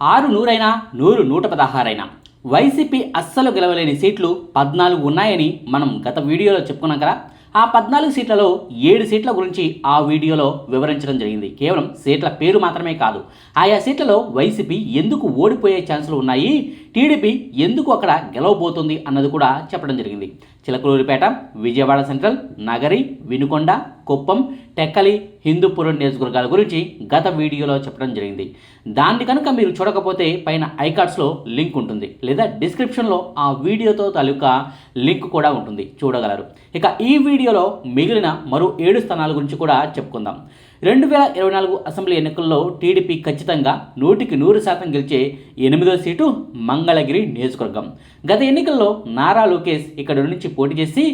ఆరు నూరైనా నూరు నూట పదహారైనా. వైసీపీ అస్సలు గెలవలేని సీట్లు పద్నాలుగు ఉన్నాయని మనం గత వీడియోలో చెప్పుకున్నాం కదా. ఆ పద్నాలుగు సీట్లలో ఏడు సీట్ల గురించి ఆ వీడియోలో వివరించడం జరిగింది. కేవలం సీట్ల పేరు మాత్రమే కాదు ఆయా సీట్లలో వైసీపీ ఎందుకు ఓడిపోయే ఛాన్సులు ఉన్నాయి? టీడీపీ ఎందుకు అక్కడ గెలవబోతుంది అన్నది కూడా చెప్పడం జరిగింది. చిలకలూరిపేట విజయవాడ సెంట్రల్ నగరి వినుకొండ కుప్పం టెక్కలి హిందూపురం నియోజకవర్గాల గురించి గత వీడియోలో చెప్పడం జరిగింది. దాన్ని కనుక మీరు చూడకపోతే పైన ఐకార్డ్స్లో లింక్ ఉంటుంది లేదా డిస్క్రిప్షన్లో ఆ వీడియోతో తాలూకా లింక్ కూడా ఉంటుంది. చూడగలరు. ఇక ఈ వీడియోలో మిగిలిన మరో ఏడు స్థానాల గురించి కూడా చెప్పుకుందాం. రెండు వేల ఇరవై నాలుగు అసెంబ్లీ ఎన్నికల్లో టీడీపీ ఖచ్చితంగా నూటికి నూరు శాతం గెలిచే ఎనిమిదో సీటు మంగళగిరి నియోజకవర్గం. గత ఎన్నికల్లో నారా లోకేష్ ఇక్కడ నుంచి పోటీ చేసి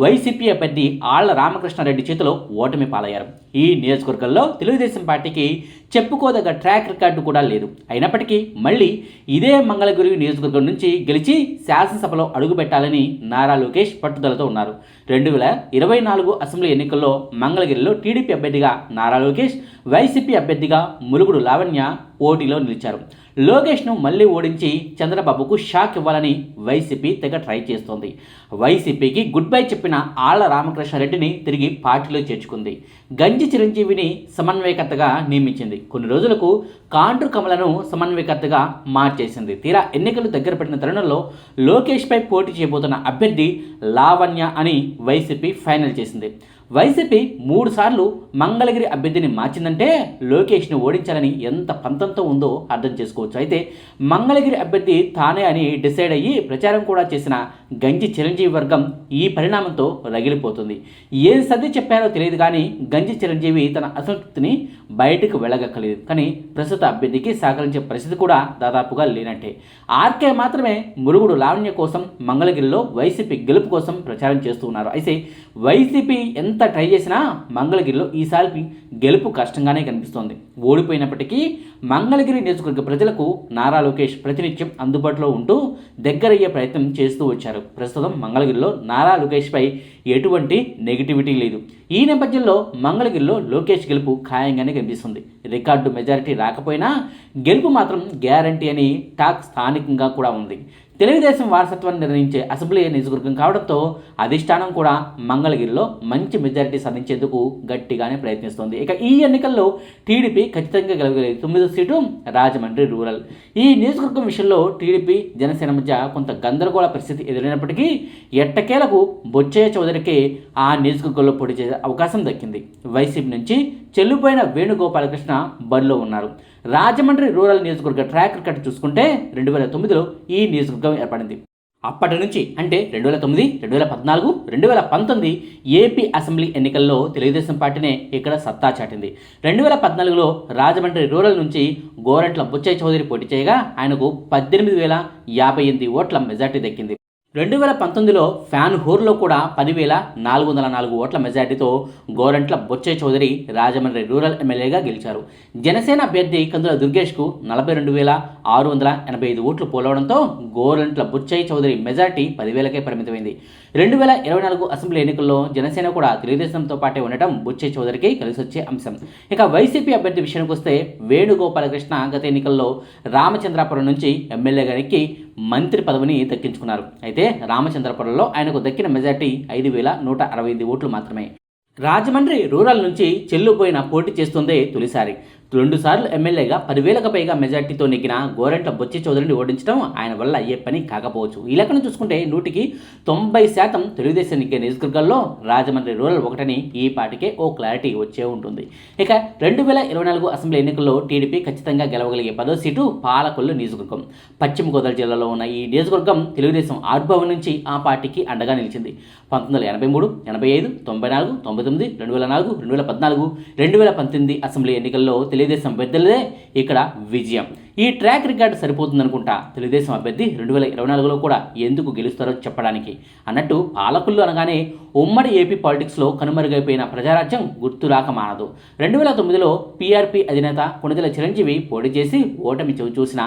వైసీపీ అభ్యర్థి ఆళ్ళ రామకృష్ణారెడ్డి చేతిలో ఓటమి పాలయ్యారు. ఈ నియోజకవర్గంలో తెలుగుదేశం పార్టీకి చెప్పుకోదగ్గ ట్రాక్ రికార్డు కూడా లేదు. అయినప్పటికీ మళ్ళీ ఇదే మంగళగిరి నియోజకవర్గం నుంచి గెలిచి శాసనసభలో అడుగుపెట్టాలని నారా లోకేష్ పట్టుదలతో ఉన్నారు. రెండు వేల ఇరవై నాలుగు అసెంబ్లీ ఎన్నికల్లో మంగళగిరిలో టీడీపీ అభ్యర్థిగా నారా లోకేష్ వైసీపీ అభ్యర్థిగా ములుగుడు లావణ్య పోటీలో నిలిచారు. లోకేష్ను మళ్ళీ ఓడించి చంద్రబాబుకు షాక్ ఇవ్వాలని వైసీపీ తెగ ట్రై చేస్తోంది. వైసీపీకి గుడ్ బై చెప్పిన ఆళ్ళ రామకృష్ణారెడ్డిని తిరిగి పార్టీలో చేర్చుకుంది. గంజి చిరంజీవిని సమన్వయకర్తగా నియమించింది. కొన్ని రోజులకు కాంట్రు కమలను సమన్వయకర్తగా మార్చేసింది. తీరా ఎన్నికలు దగ్గర పెట్టిన తరుణంలో లోకేష్పై పోటీ చేయబోతున్న అభ్యర్థి లావణ్య అని వైసీపీ ఫైనల్ చేసింది. వైసీపీ మూడు సార్లు మంగళగిరి అభ్యర్థిని మార్చిందంటే లోకేష్ను ఓడించాలని ఎంత పంతంతో ఉందో అర్థం చేసుకోవచ్చు. అయితే మంగళగిరి అభ్యర్థి తానే అని డిసైడ్ అయ్యి ప్రచారం కూడా చేసిన గంజి చిరంజీవి వర్గం ఈ పరిణామంతో రగిలిపోతుంది. ఏం సర్ది చెప్పారో తెలియదు కానీ గంజి చిరంజీవి తన అసంతృప్తిని బయటకు వెళ్ళగక్కలేదు కానీ ప్రస్తుత అభ్యర్థికి సహకరించే పరిస్థితి కూడా దాదాపుగా లేనట్టే. ఆర్కే మాత్రమే మురుగుడు లావణ్య కోసం మంగళగిరిలో వైసీపీ గెలుపు కోసం ప్రచారం చేస్తూ ఉన్నారు. అయితే వైసీపీ ఎంత ట్రై చేసినా మంగళగిరిలో ఈసారి గెలుపు కష్టంగానే కనిపిస్తోంది. ఓడిపోయినప్పటికీ మంగళగిరి నియోజకవర్గ ప్రజలకు నారా లోకేష్ ప్రతినిత్యం అందుబాటులో ఉంటూ దగ్గరయ్యే ప్రయత్నం చేస్తూ వచ్చారు. ప్రస్తుతం మంగళగిరిలో నారా లోకేష్పై ఎటువంటి నెగిటివిటీ లేదు. ఈ నేపథ్యంలో మంగళగిరిలో లోకేష్ గెలుపు ఖాయంగానే కనిపిస్తుంది. రికార్డు మెజారిటీ రాకపోయినా గెలుపు మాత్రం గ్యారంటీ అని టాక్ స్థానికంగా కూడా ఉంది. తెలుగుదేశం వారసత్వాన్ని నిర్ణయించే అసెంబ్లీ నియోజకవర్గం కావడంతో అధిష్టానం కూడా మంగళగిరిలో మంచి మెజారిటీ సాధించేందుకు గట్టిగానే ప్రయత్నిస్తోంది. ఇక ఈ ఎన్నికల్లో టీడీపీ ఖచ్చితంగా గెలవగలిగింది తొమ్మిదో సీటు రాజమండ్రి రూరల్. ఈ నియోజకవర్గం విషయంలో టీడీపీ జనసేన మధ్య కొంత గందరగోళ పరిస్థితి ఎదురైనప్పటికీ ఎట్టకేలకు బొచ్చయ్య చౌదరికి ఆ నియోజకవర్గంలో పోటీ చేసే అవకాశం దక్కింది. వైసీపీ నుంచి చెల్లిపోయిన వేణుగోపాలకృష్ణ బరిలో ఉన్నారు. రాజమండ్రి రూరల్ నియోజకవర్గ ట్రాక్ రికార్డు చూసుకుంటే రెండు వేల తొమ్మిదిలో ఈ నియోజకవర్గం ఏర్పడింది. అప్పటి నుంచి అంటే రెండు వేల తొమ్మిది రెండు వేల పద్నాలుగు రెండు వేల పంతొమ్మిది ఏపీ అసెంబ్లీ ఎన్నికల్లో తెలుగుదేశం పార్టీనే ఇక్కడ సత్తా చాటింది. రెండు వేల పద్నాలుగులో రాజమండ్రి రూరల్ నుంచి గోరంట్ల బుచ్చయ్య చౌదరి పోటీ చేయగా ఆయనకు పద్దెనిమిది వేల యాభై ఎనిమిది ఓట్ల మెజార్టీ దక్కింది. రెండు వేల పంతొమ్మిదిలో ఫ్యాన్ హోర్లో కూడా పదివేల నాలుగు వందల నాలుగు ఓట్ల మెజార్టీతో గోరంట్ల బొచ్చయ్య చౌదరి రాజమండ్రి రూరల్ ఎమ్మెల్యేగా గెలిచారు. జనసేన అభ్యర్థి కందుల దుర్గేష్కు నలభై రెండు వేల ఆరు వందల ఎనభై ఐదు ఓట్లు పోలవడంతో గోరంట్ల బొచ్చయ్య చౌదరి మెజార్టీ పదివేలకే పరిమితమైంది. రెండు వేల ఇరవై నాలుగు అసెంబ్లీ ఎన్నికల్లో జనసేన కూడా తెలుగుదేశంతో పాటే ఉండటం బుచ్చయ్య చౌదరికి కలిసొచ్చే అంశం. ఇక వైసీపీ అభ్యర్థి విషయానికి వస్తే వేణుగోపాలకృష్ణ గత ఎన్నికల్లో రామచంద్రాపురం నుంచి ఎమ్మెల్యేగా ఎక్కి మంత్రి పదవిని దక్కించుకున్నారు అయితే రామచంద్రపురంలో ఆయనకు దక్కిన మెజార్టీ ఐదు వేల నూట అరవై ఐదు ఓట్లు మాత్రమే. రాజమండ్రి రూరల్ నుంచి చెల్లుపోయిన పోటీ చేస్తుంది తొలిసారి. రెండుసార్లు ఎమ్మెల్యేగా పదివేలకు పైగా మెజార్టీతో నెగ్గిన గోరంట్ల బొచ్చి చౌదరిని ఓడించడం ఆయన వల్ల అయ్యే పని కాకపోవచ్చు. ఈ లెక్కను చూసుకుంటే నూటికి తొంభై శాతం తెలుగుదేశం నెగ్గే నియోజకవర్గాల్లో రాజమండ్రి రూరల్ ఒకటని ఈ పాటికే ఓ క్లారిటీ వచ్చే ఉంటుంది. ఇక రెండు వేల ఇరవై నాలుగు అసెంబ్లీ ఎన్నికల్లో టీడీపీ ఖచ్చితంగా గెలవగలిగే పదో సీటు పాలకొల్లు నియోజకవర్గం. పశ్చిమ గోదావరి జిల్లాలో ఉన్న ఈ నియోజకవర్గం తెలుగుదేశం ఆవిర్భావం నుంచి ఆ పార్టీకి అండగా నిలిచింది. పంతొమ్మిది వందల ఎనభై మూడు ఎనభై ఐదు తొంభై నాలుగు తొంభై తొమ్మిది రెండు వేల నాలుగు రెండు వేల పద్నాలుగు రెండు వేల పంతొమ్మిది అసెంబ్లీ ఎన్నికల్లో తెలుగు తెలుగుదేశం పెద్దలదే ఇక్కడ విజయం. ఈ ట్రాక్ రికార్డు సరిపోతుందనుకుంటా. తెలుగుదేశం అభ్యర్థి రెండు వేల ఇరవై నాలుగులో కూడా ఎందుకు గెలుస్తారో చెప్పడానికి. అన్నట్టు పాలకులు అనగానే ఉమ్మడి ఏపీ పాలిటిక్స్లో కనుమరుగైపోయిన ప్రజారాజ్యం గుర్తు రాక మానదు. రెండు వేల తొమ్మిదిలో పీఆర్పీ అధినేత కొణిదెల చిరంజీవి పోటీ చేసి ఓటమి చవి చూసిన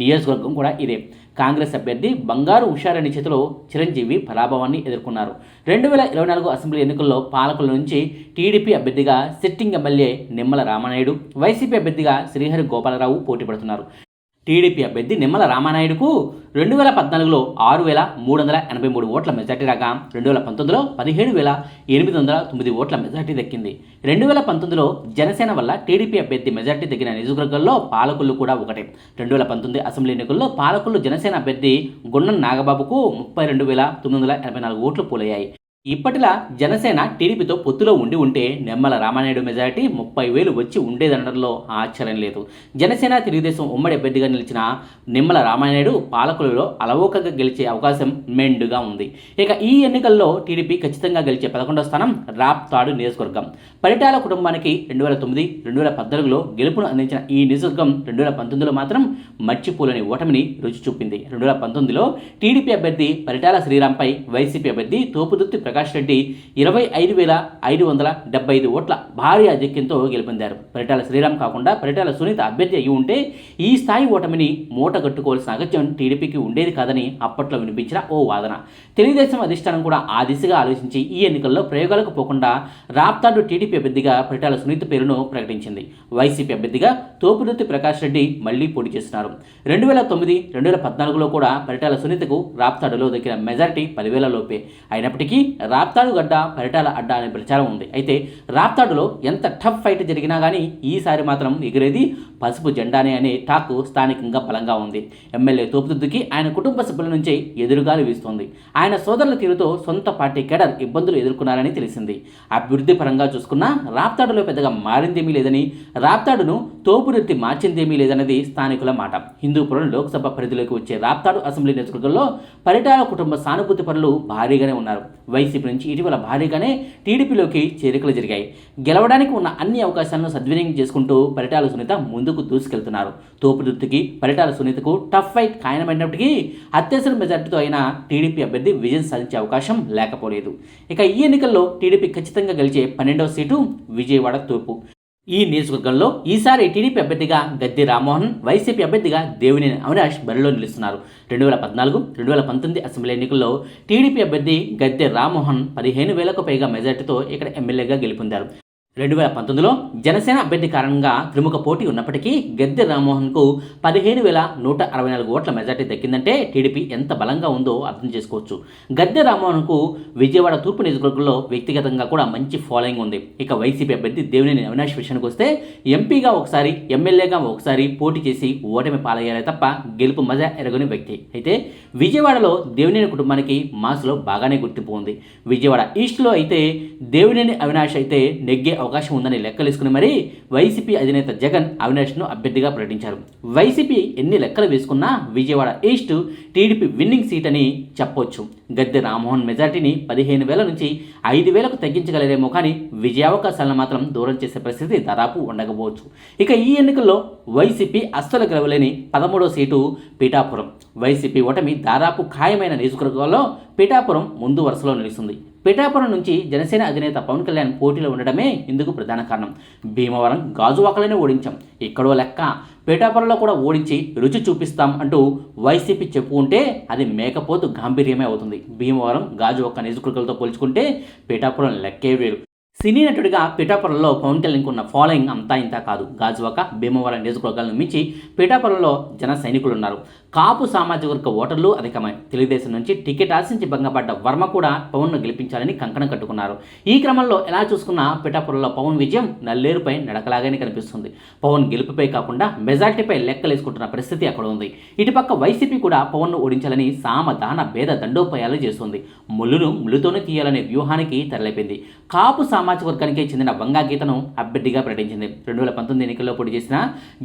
నియోజకవర్గం కూడా ఇదే. కాంగ్రెస్ అభ్యర్థి బంగారు ఉషారాణి చేతిలో చిరంజీవి పరాభవాన్ని ఎదుర్కొన్నారు. రెండు వేల ఇరవై నాలుగు అసెంబ్లీ ఎన్నికల్లో పాలకుల నుంచి టీడీపీ అభ్యర్థిగా sitting MLA Nimmala Ramanaidu YCP అభ్యర్థిగా శ్రీహరి గోపాలరావు పోటీ పడుతున్నారు. టీడీపీ అభ్యర్థి నిమ్మల రామానాయుడుకు రెండు వేల పద్నాలుగులో ఆరు వేల మూడు వందల ఎనభై మూడు ఓట్ల మెజార్టీ రాగా రెండు వేల పంతొమ్మిదిలో పదిహేడు వేల ఎనిమిది వందల తొమ్మిది ఓట్ల మెజార్టీ దక్కింది. రెండు వేల పంతొమ్మిదిలో జనసేన వల్ల టీడీపీ అభ్యర్థి మెజార్టీ తగ్గిన నియోజకవర్గాల్లో పాలకులు కూడా ఒకటే. రెండు వేల పంతొమ్మిది అసెంబ్లీ ఎన్నికల్లో పాలకులు జనసేన అభ్యర్థి గుండం నాగబాబుకు ముప్పై రెండు వేల తొమ్మిది వందల ఎనభై నాలుగు ఓట్లు పోలయ్యాయి. ఇప్పటిలా జనసేన టీడీపీతో పొత్తులో ఉండి ఉంటే నిమ్మల రామానాయుడు మెజారిటీ ముప్పై వేలు వచ్చి ఉండేదనడంలో ఆశ్చర్యం లేదు. జనసేన తెలుగుదేశం ఉమ్మడి అభ్యర్థిగా నిలిచిన నిమ్మల రామానాయుడు పాలకులలో అలవోకగా గెలిచే అవకాశం మెండుగా ఉంది. ఇక ఈ ఎన్నికల్లో టీడీపీ ఖచ్చితంగా గెలిచే పదకొండవ స్థానం రాప్తాడు నియోజకవర్గం. పరిటాల కుటుంబానికి రెండు వేల తొమ్మిది రెండు వేల పద్నాలుగులో గెలుపును అందించిన ఈ నియోజకవర్గం రెండు వేల పంతొమ్మిదిలో మాత్రం మర్చిపోలేని ఓటమిని రుచి చూపింది. రెండు వేల పంతొమ్మిదిలో టీడీపీ అభ్యర్థి పరిటాల శ్రీరాంపై వైసీపీ అభ్యర్థి తోపుదుత్తి ప్రకాష్ రెడ్డి ఇరవై ఐదు వేల ఐదు వందల డెబ్బై ఐదు ఓట్ల భారీ ఆధిక్యంతో గెలుపొందారు. పరిటాల శ్రీరామ్ కాకుండా పరిటాల సునీత అభ్యర్థి అయి ఉంటే ఈ స్థాయి ఓటమిని మూట కట్టుకోవాల్సిన అగత్యం టీడీపీకి ఉండేది కాదని అప్పట్లో వినిపించిన ఓ వాదన. తెలుగుదేశం అధిష్టానం కూడా ఆ దిశగా ఆలోచించి ఈ ఎన్నికల్లో ప్రయోగాలకు పోకుండా రాప్తాడు టీడీపీ అభ్యర్థిగా పరిటాల సునీత పేరును ప్రకటించింది. వైసీపీ అభ్యర్థిగా తోపుదుత్తి ప్రకాష్ రెడ్డి మళ్ళీ పోటీ చేస్తున్నారు. రెండు వేల తొమ్మిది రెండు వేల పద్నాలుగులో కూడా పరిటాల సునీతకు రాప్తాడులో దక్కిన మెజారిటీ పదివేల లోపే. అయినప్పటికీ రాప్తాడు గడ్డ పరిటాల అడ్డ అనే ప్రచారం ఉంది. అయితే రాప్తాడులో ఎంత టఫ్ ఫైట్ జరిగినా కానీ ఈసారి మాత్రం ఎగిరేది పసుపు జెండానే అనే టాక్ స్థానికంగా బలంగా ఉంది. ఎమ్మెల్యే తోపుదుద్దుకి ఆయన కుటుంబ సభ్యుల నుంచే ఎదురుగాలు వీస్తోంది. ఆయన సోదరుల తీరుతో సొంత పార్టీ కేడర్ ఇబ్బందులు ఎదుర్కొన్నారని తెలిసింది. అభివృద్ధి పరంగా చూసుకున్నా రాప్తాడులో పెద్దగా మారిందేమీ లేదని రాప్తాడును తోపునెత్తి మార్చిందేమీ లేదన్నది స్థానికుల మాట. హిందూపురం లోక్సభ పరిధిలోకి వచ్చే రాప్తాడు అసెంబ్లీ నియోజకవర్గంలో పరిటాల కుటుంబ సానుభూతి పనులు భారీగానే ఉన్నారు. వైసీపీ నుంచి ఇటీవల భారీగానే టీడీపీలోకి చేరికలు జరిగాయి. గెలవడానికి ఉన్న అన్ని అవకాశాలను సద్వినియోగం చేసుకుంటూ పరిటాల సునీత ముందుకు దూసుకెళ్తున్నారు. తోపునెత్తికి పరిటాల సునీతకు టఫ్ ఫైట్ ఖాయనమైనప్పటికీ అత్యవసర మెజార్టీతో అయినా టీడీపీ అభ్యర్థి విజయం సాధించే అవకాశం లేకపోలేదు. ఇక ఈ ఎన్నికల్లో టీడీపీ ఖచ్చితంగా గెలిచే పన్నెండవ సీటు విజయవాడ తూర్పు. ఈ నియోజకవర్గంలో ఈసారి టీడీపీ అభ్యర్థిగా గద్దె రామ్మోహన్ వైసీపీ అభ్యర్థిగా దేవినేని అవినాష్ బరిలో నిలుస్తున్నారు. రెండు వేల పద్నాలుగు రెండు వేల పంతొమ్మిది అసెంబ్లీ ఎన్నికల్లో టీడీపీ అభ్యర్థి గద్దె రామ్మోహన్ పదిహేను వేలకు పైగా మెజార్టీతో ఇక్కడ ఎమ్మెల్యేగా గెలుపొందారు. రెండు వేల పంతొమ్మిదిలో జనసేన అభ్యర్థి కారణంగా త్రిముఖ పోటీ ఉన్నప్పటికీ గద్దె రామ్మోహన్కు పదిహేను వేల నూట అరవై నాలుగు ఓట్ల మెజార్టీ దక్కిందంటే టీడీపీ ఎంత బలంగా ఉందో అర్థం చేసుకోవచ్చు. గద్దె రామ్మోహన్కు విజయవాడ తూర్పు నియోజకవర్గంలో వ్యక్తిగతంగా కూడా మంచి ఫాలోయింగ్ ఉంది. ఇక వైసీపీ అభ్యర్థి దేవినేని అవినాష్ విషయానికి వస్తే ఎంపీగా ఒకసారి ఎమ్మెల్యేగా ఒకసారి పోటీ చేసి ఓటమి పాలయ్యారే తప్ప గెలుపు మజా ఎరగని వ్యక్తి. అయితే విజయవాడలో దేవినేని కుటుంబానికి మాసులో బాగానే గుర్తింపు ఉంది. విజయవాడ ఈస్ట్లో అయితే దేవినేని అవినాష్ అయితే నెగ్గే అవకాశం ఉందని లెక్కలేసుకుని మరీ వైసీపీ అధినేత జగన్ అవినాష్ను అభ్యర్థిగా ప్రకటించారు. వైసీపీ ఎన్ని లెక్కలు వేసుకున్నా Vijayawada east TDP winning seat అని చెప్పొచ్చు. గద్దె రామ్మోహన్ మెజార్టీని పదిహేను వేల నుంచి ఐదు వేలకు తగ్గించగలరేమో కానీ విజయావకాశాలను మాత్రం దూరం చేసే పరిస్థితి దాదాపు ఉండకపోవచ్చు. ఇక ఈ ఎన్నికల్లో వైసీపీ అస్సలు గెలవలేని పదమూడో సీటు పీఠాపురం. వైసీపీ ఓటమి దాదాపు ఖాయమైన నియోజకవర్గంలో పిఠాపురం ముందు వరుసలో నిలుస్తుంది. పిఠాపురం నుంచి జనసేన అధినేత పవన్ కళ్యాణ్ పోటీలో ఉండడమే ఇందుకు ప్రధాన కారణం. భీమవరం గాజువాకలనే ఓడించాం. ఎక్కడో లెక్క పిఠాపురంలో కూడా ఓడించి రుచి చూపిస్తాం అంటూ వైసీపీ చెప్పుకుంటే అది మేకపోతు గాంభీర్యమే అవుతుంది. భీమవరం గాజువాక నియోజకవర్గాలతో పోల్చుకుంటే పిఠాపురం లెక్కే వేరు. సినీ నటుడిగా పిఠాపురంలో పవన్ కళ్యాణ్కి ఉన్న ఫాలోయింగ్ అంతా ఇంత కాదు. గాజువాక భీమవరం నియోజకవర్గాలను మించి పిఠాపురంలో జన సైనికులు ఉన్నారు. కాపు సామాజిక వర్గ ఓటర్లు అధికమై తెలుగుదేశం నుంచి టికెట్ ఆశించి భంగపడ్డ వర్మ కూడా పవన్ను గెలిపించాలని కంకణం కట్టుకున్నారు. ఈ క్రమంలో ఎలా చూసుకున్నా పిఠాపురంలో పవన్ విజయం నల్లేరుపై నడకలాగానే కనిపిస్తుంది. పవన్ గెలుపుపై కాకుండా మెజార్టీపై లెక్కలేసుకుంటున్న పరిస్థితి అక్కడ ఉంది. ఇటుపక్క వైసీపీ కూడా పవన్ను ఓడించాలని సామధాన భేద దండోపాయాలు చేస్తుంది. ముళ్ళును ముళ్ళుతోనే తీయాలనే వ్యూహానికి తెరలేపింది. కాపు సామాజిక వర్గానికి చెందిన వంగా గీతను అభ్యర్థిగా ప్రకటించింది. రెండు వేల పంతొమ్మిది ఎన్నికల్లో పోటీ చేసిన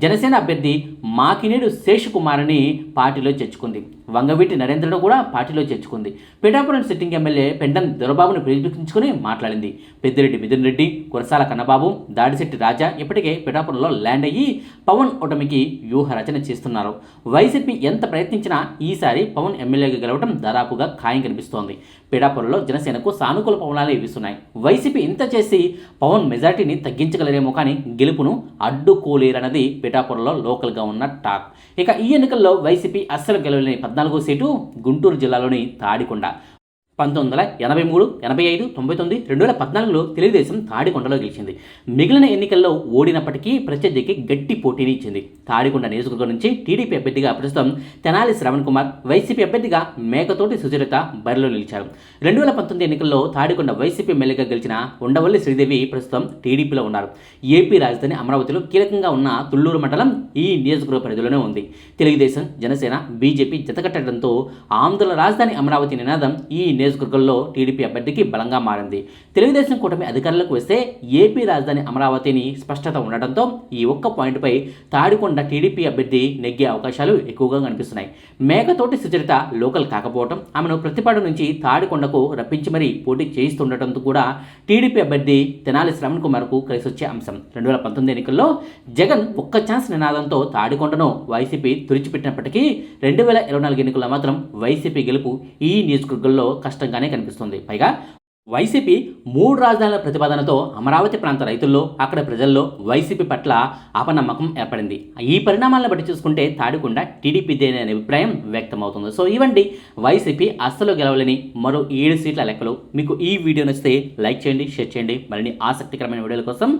జనసేన అభ్యర్థి మాకినేడు శేషు కుమార్ని పార్టీలో చేర్చుకుంది. వంగవీటి నరేంద్రను కూడా పార్టీలో చేర్చుకుంది. పిఠాపురం సిట్టింగ్ ఎమ్మెల్యే పెండం దొరబాబును పిలిపించుకుని మాట్లాడింది. పెద్దిరెడ్డి మిథున్ రెడ్డి కురసాల కన్నబాబు దాడిశెట్టి రాజా ఇప్పటికే పిఠాపురంలో ల్యాండ్ అయ్యి పవన్ ఓటమికి వ్యూహ రచన చేస్తున్నారు. వైసీపీ ఎంత ప్రయత్నించినా ఈసారి పవన్ ఎమ్మెల్యేగా గెలవడం దాదాపుగా ఖాయం కనిపిస్తోంది. పీడాపురంలో జనసేనకు సానుకూల పవనాలు వీస్తున్నాయి వైసీపీ ఇంత చేసి పవన్ మెజార్టీని తగ్గించగలరేమో కానీ గెలుపును అడ్డుకోలేరన్నది పిఠాపురంలో లోకల్గా ఉన్న టాక్. ఇక ఈ ఎన్నికల్లో వైసీపీ అస్సలు గెలవలేని పద్నాలుగో సీటు గుంటూరు జిల్లాలోని తాడికొండ. పంతొమ్మిది వందల ఎనభై మూడు ఎనభై ఐదు తొంభై తొమ్మిది రెండు వేల పద్నాలుగులో తెలుగుదేశం తాడికొండలో గెలిచింది. మిగిలిన ఎన్నికల్లో ఓడినప్పటికీ ప్రత్యర్థికి గట్టి పోటీని ఇచ్చింది. తాడికొండ నియోజకవర్గం నుంచి టీడీపీ అభ్యర్థిగా ప్రస్తుతం తెనాలి శ్రవణ్ కుమార్ వైసీపీ అభ్యర్థిగా మేకతోటి సుచరిత బరిలో నిలిచారు. రెండు వేల పంతొమ్మిది ఎన్నికల్లో తాడికొండ వైసీపీ ఎమ్మెల్యేగా గెలిచిన ఉండవల్లి శ్రీదేవి ప్రస్తుతం టీడీపీలో ఉన్నారు. ఏపీ రాజధాని అమరావతిలో కీలకంగా ఉన్న తుళ్ళూరు మండలం ఈ నియోజకవర్గ పరిధిలోనే ఉంది. తెలుగుదేశం జనసేన బీజేపీ జతకట్టడంతో ఆంధ్ర రాజధాని అమరావతి నినాదం ఈ నియోజకవర్గంలో టీడీపీ అభ్యర్థికి బలంగా మారింది. తెలుగుదేశం కూటమి అధికారులకు వస్తే ఏపీ రాజధాని అమరావతిని స్పష్టత ఉండడంతో ఈ ఒక్క పాయింట్పై తాడికొండ టీడీపీ అభ్యర్థి నెగ్గే అవకాశాలు ఎక్కువగా కనిపిస్తున్నాయి. మేకతోటి సుచరిత లోకల్ కాకపోవడం ఆమెను ప్రతిపాడు నుంచి తాడికొండకు రప్పించి మరీ పోటీ చేయిస్తుండటంతో కూడా టీడీపీ అభ్యర్థి తెనాలి శ్రవణ్ కుమార్కు కలిసి వచ్చే అంశం. రెండు వేల పంతొమ్మిది ఎన్నికల్లో జగన్ ఒక్క ఛాన్స్ నినాదంతో తాడికొండను వైసీపీ తుడిచిపెట్టినప్పటికీ రెండు వేల ఇరవై నాలుగు ఎన్నికల్లో మాత్రం వైసీపీ గెలుపు ఈ నియోజకవర్గంలో కష్టంగానే కనిపిస్తుంది. పైగా వైసీపీ మూడు రాజధానుల ప్రతిపాదనతో అమరావతి ప్రాంత రైతుల్లో అక్కడ ప్రజల్లో వైసీపీ పట్ల అపనమ్మకం ఏర్పడింది. ఈ పరిణామాలను బట్టి చూసుకుంటే తాడికొండ టీడీపీదేనే అనే అభిప్రాయం వ్యక్తమవుతుంది. సో ఇవండి వైసీపీ అస్సలు గెలవలేని మరో ఏడు సీట్ల లెక్కలు. మీకు ఈ వీడియో నచ్చితే లైక్ చేయండి షేర్ చేయండి. మరిన్ని ఆసక్తికరమైన వీడియోల కోసం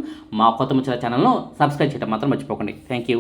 మా కొత్త ముచ్చల ఛానల్ను సబ్స్క్రైబ్ చేయడం మాత్రం మర్చిపోకండి. Thank you